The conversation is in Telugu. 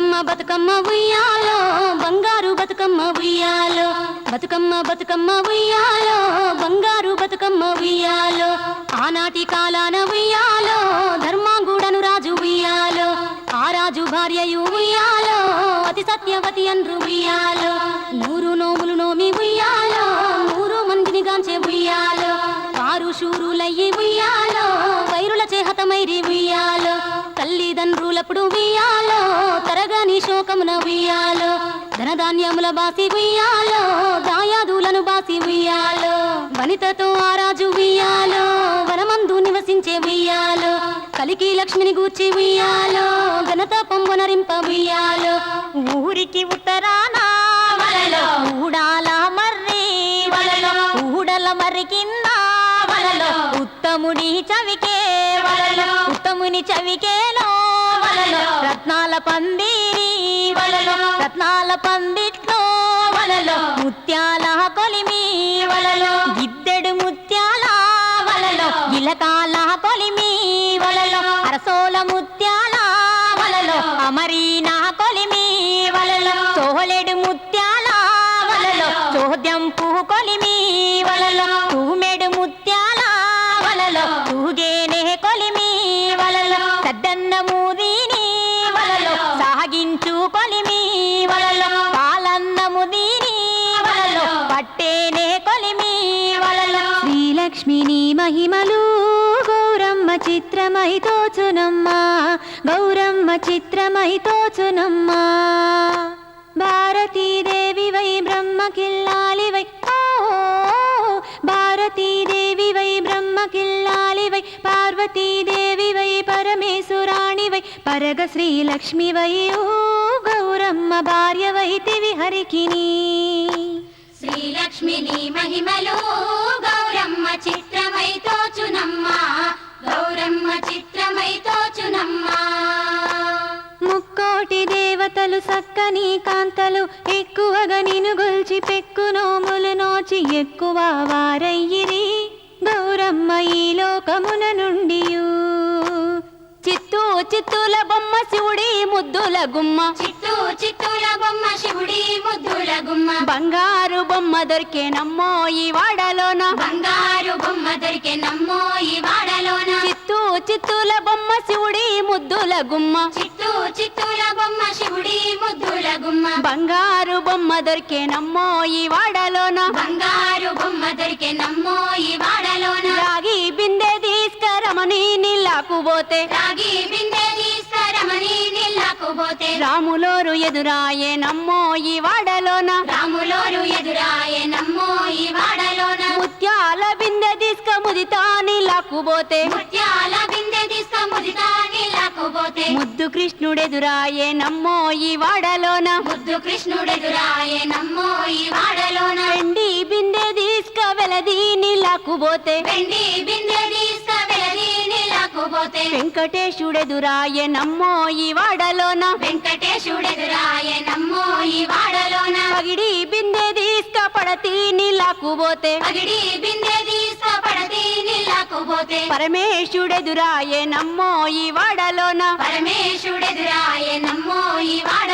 బతుకమ్మ బతుకమ్మ ఉయ్యాలో బంగారు బతుకమ్మ ఉయ్యాలో. బతుకమ్మ బతుకమ్మ ఉయ్యాలో బంగారు బతుకమ్మ ఉయ్యాలో. ఆనాటి కాలాన ఉయ్యాలో ధర్మాంగుడను రాజు ఉయ్యాలో. ఆ రాజు భార్యయు ఉయ్యాలో అతి సత్యవతి అన్రు ఉయ్యాలో. నూరు నోములు నోమి ఉయ్యాలో నూరు మందిని గాంచే ఉయ్యాలో. వారు శూరులయ్యి ఉయ్యాలో వైరుల చేహతమైరి ఉయ్యాలో. తల్లిదండ్రులప్పుడు ఉయ్యాలో శోకమున ఉయ్యాలో ధనధాన్యముల బాసి ఉయ్యాలో దాయాదులను బాసి ఉయ్యాలో వనితతో ఆరాజు ఉయ్యాలో వనమందు నివసించే ఉయ్యాలో కలికి లక్ష్మిని గూర్చి ఉయ్యాలో ఘనత పొంగునరింప ఉయ్యాలో. ఊరికి ఉత్తరాన ఊడాల మర్రి ఊడల మర్రి కింద వలలో ఉత్తముడి చవికే ఉత్తముని చవికేలో రత్నాల పంది ముత్యాల పందిట్లో ముత్యాల లక్ష్మిని మహిమలు. గౌరమ్మ చిత్రమై తోచునమ్మా. గౌరమ్మ చిత్రమై తోచునమ్మా. భారతీదేవి వై బ్రహ్మ కిల్లాలి వై భారతీదేవి వై బ్రహ్మ కిల్లాలి వై. పార్వతీదేవి వై పరమేశ్వరాణి వై. పరగ శ్రీలక్ష్మి వై. ఓ గౌరమ్మ భార్య వైతివి హరికిని. శ్రీలక్ష్మిని మహిమలు. చిత్రమై తోచునమ్మా. గౌరమ్మ చిత్రమై తోచునమ్మా. ముక్కోటి దేవతలు సక్కని కాంతలు ఎక్కువగా నిను గొల్చి పెక్కు నోములు నోచి ఎక్కువ వారయ్యిరి. గౌరమ్మ ఈ లోకమున నుండి చిత్తూ చిత్తుల బొమ్మ శివుడి ముద్దుల గుమ్మ. చిత్తూ చిత్తూల బొమ్మ శివుడి ముద్దుల గుమ్మ. బంగారు బొమ్మ దొరికేనమ్మో ఈ వాడలోన. బంగారు గుమ్మ. చిత్తూ చిత్తూల బొమ్మ శివుడి ముద్దుల గుమ్మ. బంగారు బొమ్మ దొరికేనమ్మో ఈ వాడలోన. బంగారు బొమ్మ దొరికే నమ్మో ఈ వాడలోన. రాగి బిందె తీసుకరమని నీళ్ళకు పోతే. రాగి బిందె తీసుకరమని నీళ్ళకు పోతే. రాములోరు ఎదురాయే నమ్మో ఈ వాడలోన. రాములోరు ఎదురాయే నమ్మో ఈ వాడలోన. ముత్యాల బిందె తీసుక ముదితా నీళ్ళకు పోతే. ముత్యాల ముద్దు కృష్ణుడెదురాయే నమ్మో ఈ వాడలోన. ముద్దు కృష్ణుడెదురాయే నమ్మో ఈ వాడలోన. వెండి బిందె తీసుక వెలది నీళ్ళకు పోతే. వెండి బిందె తీసుక వెలది నీళ్ళకు పోతే. వెంకటేశుడెదురాయే నమ్మో ఈ వాడలోన. వెంకటేశుడెదురాయే నమ్మో ఈ వాడలోన. పగిడి బిందె తీసుక పడతి నీళ్ళకు పోతే. పగిడి బిందె తీసుక పడతి నీళ్ళకు పోతే పరమేశుడెదురాయే నమ్మో ఈ వాడలోన. పరమేశుడెదురాయే నమ్మో ఈ వాడ